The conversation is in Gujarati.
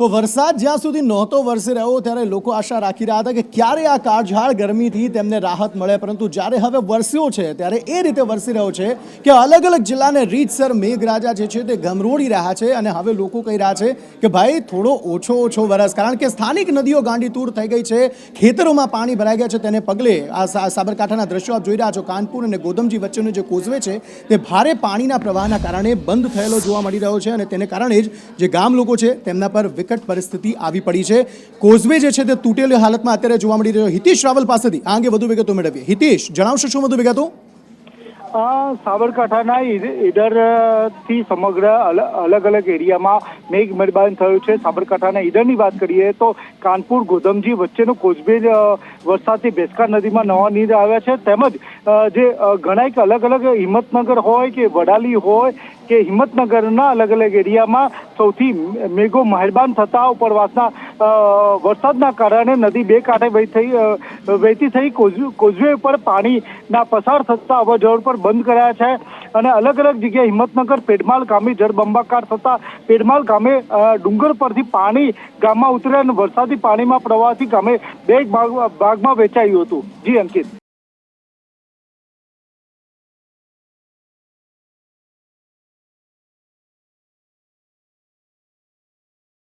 તો વરસાદ જ્યાં સુધી નહોતો વરસી રહ્યો ત્યારે લોકો આશા રાખી રહ્યા હતા કે ક્યારે આ કાળઝાળ ગરમીથી તેમને રાહત મળે. પરંતુ જ્યારે હવે વરસ્યો છે, ત્યારે એ રીતે વરસી રહ્યો છે કે અલગ અલગ જિલ્લાને રીતસર મેઘરાજા જે છે તે ગમરોડી રહ્યા છે અને હવે લોકો કહી રહ્યા છે કે ભાઈ, થોડો ઓછો ઓછો વરસ. કારણ કે સ્થાનિક નદીઓ ગાંડીતૂર થઈ ગઈ છે, ખેતરોમાં પાણી ભરાઈ ગયા છે. તેને પગલે આ સાબરકાંઠાના દ્રશ્યો આપ જોઈ રહ્યા છો. કાનપુર અને ગોદમજી વચ્ચેનો જે કોઝવે છે તે ભારે પાણીના પ્રવાહના કારણે બંધ થયેલો જોવા મળી રહ્યો છે અને તેને કારણે જ જે ગામ લોકો છે તેમના પર વિકટ પરિસ્થિતિ આવી પડી છે. કોઝવે જે છે તે તૂટેલી હાલતમાં અત્યારે જોવા મળી રહ્યો હિતેશ રાવલ પાસેથી આ અંગે વધુ વિગતો મેળવીએ. હિતેશ, જણાવશો શું વધુ વિગતો? સાબરકાંઠાના ઈડ- ઈડરથી સમગ્ર અલ- અલગ અલગ એરિયામાં મેઘ મહેરબાન થયું છે. સાબરકાંઠાના ઈડરની વાત કરીએ તો કાનપુર, ગોધમજી વચ્ચેનો કોચબેજ વરસાદથી ભેસકા નદીમાં નવા નીર આવ્યા છે. તેમજ જે ઘણા એક અલગ અલગ હિંમતનગર હોય કે વડાલી હોય કે હિંમતનગરના અલગ અલગ એરિયામાં સૌથી મેઘો મહેરબાન થતા ઉપરવાસના વરસાદના કારણે નદી બે કાંઠે વહી થઈ વહેતી થઈ. કોઝ- કોઝવે ઉપર પાણીના પસાર થતા અવરજવર પર બંધ કર્યા છે અને અલગ અલગ જગ્યાએ હિંમતનગર પેડમાલ ગામે જળબંબાકાર થતા પેડમાલ ગામે ડુંગર પરથી પાણી ગામમાં ઉતર્યા અને વરસાદી પાણીમાં પ્રવાહથી ગામે બે ભાગ, ભાગમાં વેચાયું હતું. જી, અંકિત.